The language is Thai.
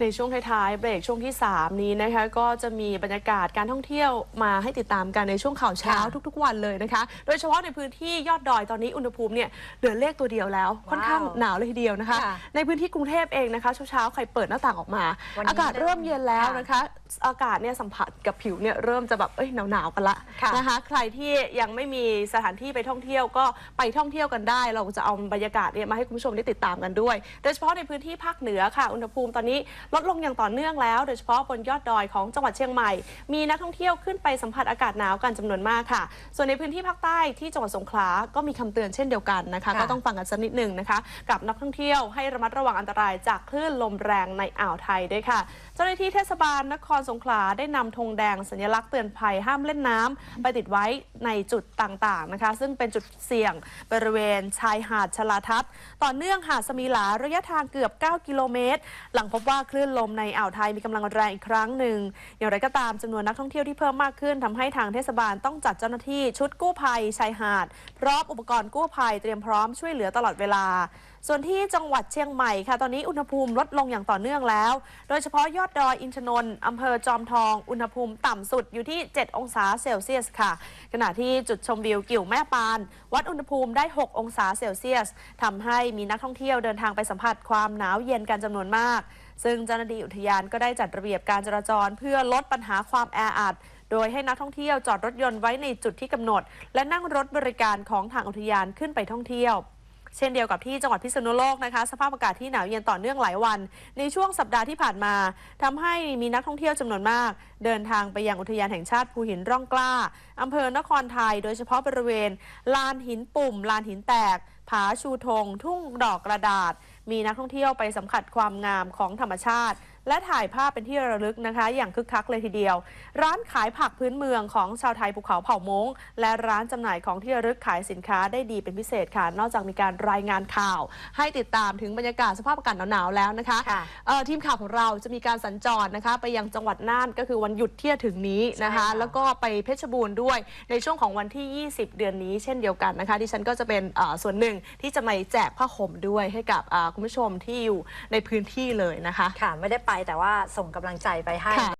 ในช่วงท้ายๆเบรกช่วงที่ 3 นี้นะคะ ก็จะมีบรรยากาศการท่องเที่ยวมาให้ติดตามกันในช่วงข่าวเช้าค่ะทุกๆ วันเลยนะคะ โดยเฉพาะในพื้นที่ยอดดอยตอนนี้อุณหภูมิเนี่ยเหลือเลขตัวเดียวแล้ว ค่อนข้างหนาวเลยทีเดียวนะคะค่ะในพื้นที่กรุงเทพเองนะคะเช้าๆใครเปิดหน้าต่างออกมาวันนี้อากาศเริ่มเย็นแล้วค่ะนะคะ อากาศเนี่ยสัมผัสกับผิวเนี่ยเริ่มจะแบบเอ้ยหนาวๆกันละค่ะนะคะ ใครที่ยังไม่มีสถานที่ไปท่องเที่ยวก็ไปท่องเที่ยวกันได้ เราจะเอาบรรยากาศเนี่ยมาให้คุณผู้ชมได้ติดตามกันด้วย โดยเฉพาะในพื้นที่ภาคเหนือค่ะ อุณหภูมิตอนนี้ลดลงอย่างต่อเนื่องแล้ว โดยเฉพาะบนยอดดอยของจังหวัดเชียงใหม่ มีนักท่องเที่ยวขึ้นไปสัมผัสอากาศหนาวกันจำนวนมากค่ะ ส่วนในพื้นที่ภาคใต้ที่จังหวัดสงขลาก็มีคำเตือนเช่นเดียวกันนะคะค่ะก็ต้องฟังกันสักนิดหนึ่งนะคะ กับนักท่องเที่ยวให้ระมัดระวังอันตรายจากคลื่นลมแรงในอ่าวไทยด้วยค่ะ เจ้าหน้าที่เทศบาลนครสงขลาได้นำธงแดงสัญลักษณ์เตือนภัยห้ามเล่นน้ำไปติดไว้ในจุดต่างๆนะคะ ซึ่งเป็นจุดเสี่ยงบริเวณชายหาดชลาทัศน์ต่อเนื่องหาดสมีหลาระยะทางเกือบ 9 กิโลเมตร หลังพบว่าคลื่นลมในอ่าวไทยมีกำลังแรงอีกครั้งหนึ่ง อย่างไรก็ตามจำนวนนักท่องเที่ยวที่เพิ่มมากขึ้นทำให้ทางเทศบาลต้องจัดเจ้าหน้าที่ชุดกู้ภัยชายหาด พร้อมอุปกรณ์กู้ภัยเตรียมพร้อมช่วยเหลือตลอดเวลา ส่วนที่จังหวัดเชียงใหม่ค่ะ ตอนนี้อุณหภูมิลดลงอย่างต่อเนื่องแล้ว โดยเฉพาะยอดดอยอินทนนท์อำเภอจอมทอง อุณหภูมิต่ำสุดอยู่ที่ 7 องศาเซลเซียสค่ะ ขณะที่จุดชมวิวกิ่วแม่ปาน วัดอุณหภูมิได้ 6 องศาเซลเซียสทำให้มีนักท่องเที่ยวเดินทางไปสัมผัสความหนาวเย็นกันจำนวนมาก ซึ่งเจ้าหน้าที่อุทยานก็ได้จัดระเบียบการจราจรเพื่อลดปัญหาความแออัด โดยให้นักท่องเที่ยวจอดรถยนต์ไว้ในจุดที่กำหนด และนั่งรถบริการของทางอุทยานขึ้นไปท่องเที่ยวเช่นเดียวกับที่จังหวัดพิษณุโลกนะคะ สภาพอากาศที่หนาวเย็นต่อเนื่องหลายวัน ในช่วงสัปดาห์ที่ผ่านมาทำให้มีนักท่องเที่ยวจำนวนมาก เดินทางไปยังอุทยานแห่งชาติภูหินร่องกล้าอำเภอนครไทย โดยเฉพาะบริเวณ ลานหินปุ่ม ลานหินแตก ผาชูธงทุ่งดอกกระดาษ มีนักท่องเที่ยวไปสัมผัสความงามของธรรมชาติ และถ่ายภาพเป็นที่ระลึกนะคะ อย่างคึกคักเลยทีเดียว ร้านขายผักพื้นเมืองของชาวไทยภูเขาเผ่ามงและร้านจำหน่ายของที่ระลึกขายสินค้าได้ดีเป็นพิเศษค่ะ นอกจากมีการรายงานข่าว ให้ติดตามถึงบรรยากาศสภาพอากาศหนาวๆแล้วนะคะค่ะเอ่อทีมข่าวของเราจะมีการสัญจรนะคะ ไปยังจังหวัดน่านก็คือวันหยุดที่จะถึงนี้นะคะใช่ค่ะแล้วก็ไปเพชรบูรณ์ด้วยในช่วงของวันที่ 20 เดือนนี้เช่นเดียวกันนะคะดิฉันก็จะเป็นเอ่อส่วนหนึ่งที่จะมาแจกผ้าห่มด้วยให้กับอ่าคุณผู้ชมที่อยู่ในพื้นที่เลยนะคะค่ะไม่ได้ไปแต่ว่าส่งกำลังใจไปให้ ค่ะ